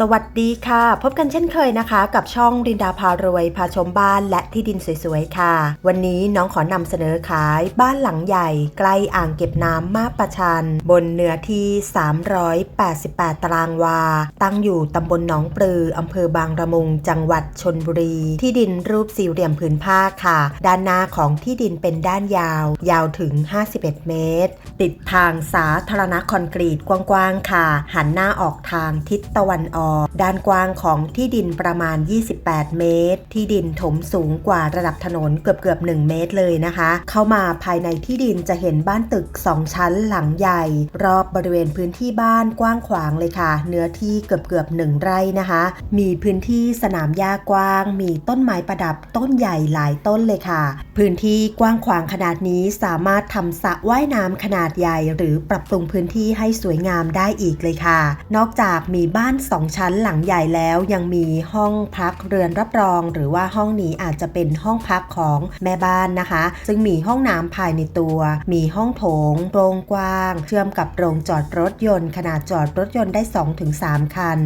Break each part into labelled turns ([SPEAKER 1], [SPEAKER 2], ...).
[SPEAKER 1] สวัสดีค่ะ พบกันเช่นเคยนะคะ กับช่องรินดาพารวยพาชมบ้านและที่ดินสวยๆค่ะ วันนี้น้องขอนำเสนอขายบ้านหลังใหญ่ ใกล้อ่างเก็บน้ำมาประชัน บนเนื้อที่ 388 ตารางวา ตั้งอยู่ตำบลหนองปลืออำเภอบางระมุงจังหวัดชนบุรี ที่ดินรูปสี่เหลี่ยมผืนผ้าค่ะ ด้านหน้าของที่ดินเป็นด้านยาว ยาวถึง 51 เมตร ติดทางสาธารณะคอนกรีตกว้างๆค่ะ หันหน้าออกทางทิศตะวันออกด้านกว้างของที่ดินประมาณ 28 เมตร ที่ดินถมสูงกว่าระดับถนนเกือบเกือบ1เมตรเลยนะคะ เข้ามาภายในที่ดินจะเห็นบ้านตึก 2 ชั้นหลังใหญ่ รอบบริเวณพื้นที่บ้านกว้างขวางเลยค่ะ เนื้อที่เกือบเกือบ1ไร่นะคะ มีพื้นที่สนามหญ้ากว้าง มีต้นไม้ประดับต้นใหญ่หลายต้นเลยค่ะ พื้นที่กว้างขวางขนาดนี้สามารถทำสระว่ายน้ำขนาดใหญ่ หรือปรับปรุงพื้นที่ให้สวยงามได้อีกเลยค่ะ นอกจากมีบ้าน 2ชั้นหลังใหญ่แล้วยังมีห้องพักเรือนรับรอง หรือว่าห้องนี้อาจจะเป็นห้องพักของแม่บ้านนะคะ ซึ่งมีห้องน้ำภายในตัว มีห้องโถงโรงกว้าง เชื่อมกับโรงจอดรถยนต์ ขนาดจอดรถยนต์ได้ 2-3 คัน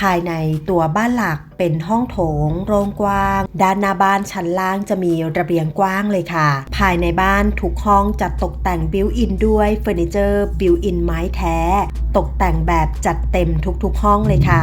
[SPEAKER 1] ภายในตัวบ้านหลักเป็นห้องโถง โรงกว้าง ด้านหน้าบ้านชั้นล่างจะมีระเบียงกว้างเลยค่ะ ภายในบ้านทุกห้องจะตกแต่งบิวอินด้วยเฟอร์นิเจอร์บิวอินไม้แท้ ตกแต่งแบบจัดเต็มทุกๆห้องเลยค่ะ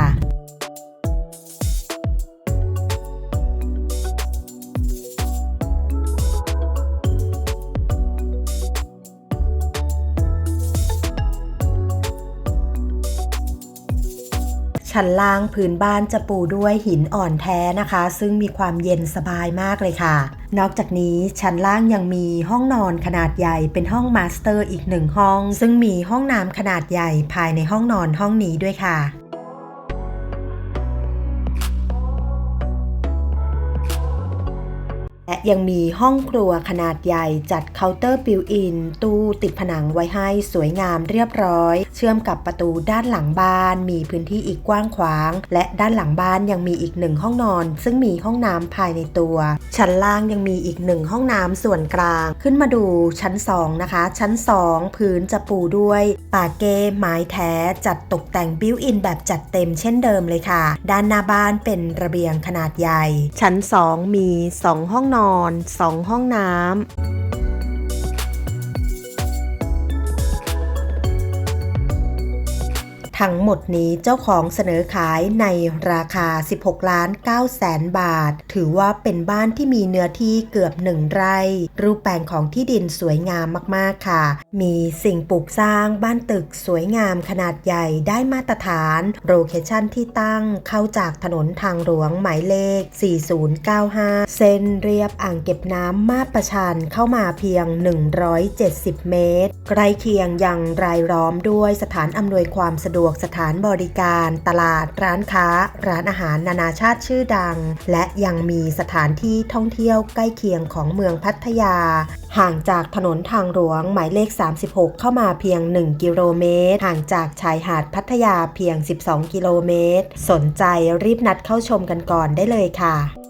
[SPEAKER 1] ชั้นล่างพื้นบ้านจะปูด้วยหินอ่อนแท้นะคะ ซึ่งมีความเย็นสบายมากเลยค่ะ นอกจากนี้ชั้นล่างยังมีห้องนอนขนาดใหญ่เป็นห้องมาสเตอร์อีกหนึ่งห้อง ซึ่งมีห้องน้ำขนาดใหญ่ภายในห้องนอนห้องนี้ด้วยค่ะ และยังมีห้องครัวขนาดใหญ่จัดเคาน์เตอร์บิวอิน ตู้ติดผนังไว้ให้สวยงามเรียบร้อย เชื่อมกับประตูด้านหลังบ้าน มีพื้นที่อีกกว้างขวาง และด้านหลังบ้านยังมีอีกหนึ่งห้องนอน ซึ่งมีห้องน้ำภายในตัว ชั้นล่างยังมีอีกหนึ่งห้องน้ำส่วนกลาง ขึ้นมาดูชั้น 2 นะคะ ชั้น 2 พื้นจะปูด้วยปาเก้ไม้แท้จัดตกแต่งบิวอินแบบจัดเต็มเช่นเดิมเลยค่ะ ด้านหน้าบ้านเป็นระเบียงขนาดใหญ่ ชั้น 2 มี 2 ห้องนอน 2 ห้องน้ำ ทั้งหมดนี้เจ้าของเสนอขายในราคา 16 ล้าน9แสนบาท ถือว่าเป็นบ้านที่มีเนื้อที่เกือบหนึ่งไร่ รูปแปลงของที่ดินสวยงามมากๆค่ะ มีสิ่งปลูกสร้างบ้านตึกสวยงามขนาดใหญ่ได้มาตรฐาน โลเคชั่นที่ตั้งเข้าจากถนนทางหลวงหมายเลข 4095 เส้นเรียบอ่างเก็บน้ำมาประชันเข้ามาเพียง 170 เมตร ใกล้เคียงยังรายล้อมด้วยสถานอำนวยความสะดวกสถานบริการ ตลาด ร้านค้า ร้านอาหารนานาชาติชื่อดัง และยังมีสถานที่ท่องเที่ยวใกล้เคียงของเมืองพัทยา ห่างจากถนนทางหลวงหมายเลข 36 เข้ามาเพียง 1 กิโลเมตร ห่างจากชายหาดพัทยาเพียง 12 กิโลเมตร สนใจรีบนัดเข้าชมกันก่อนได้เลยค่ะ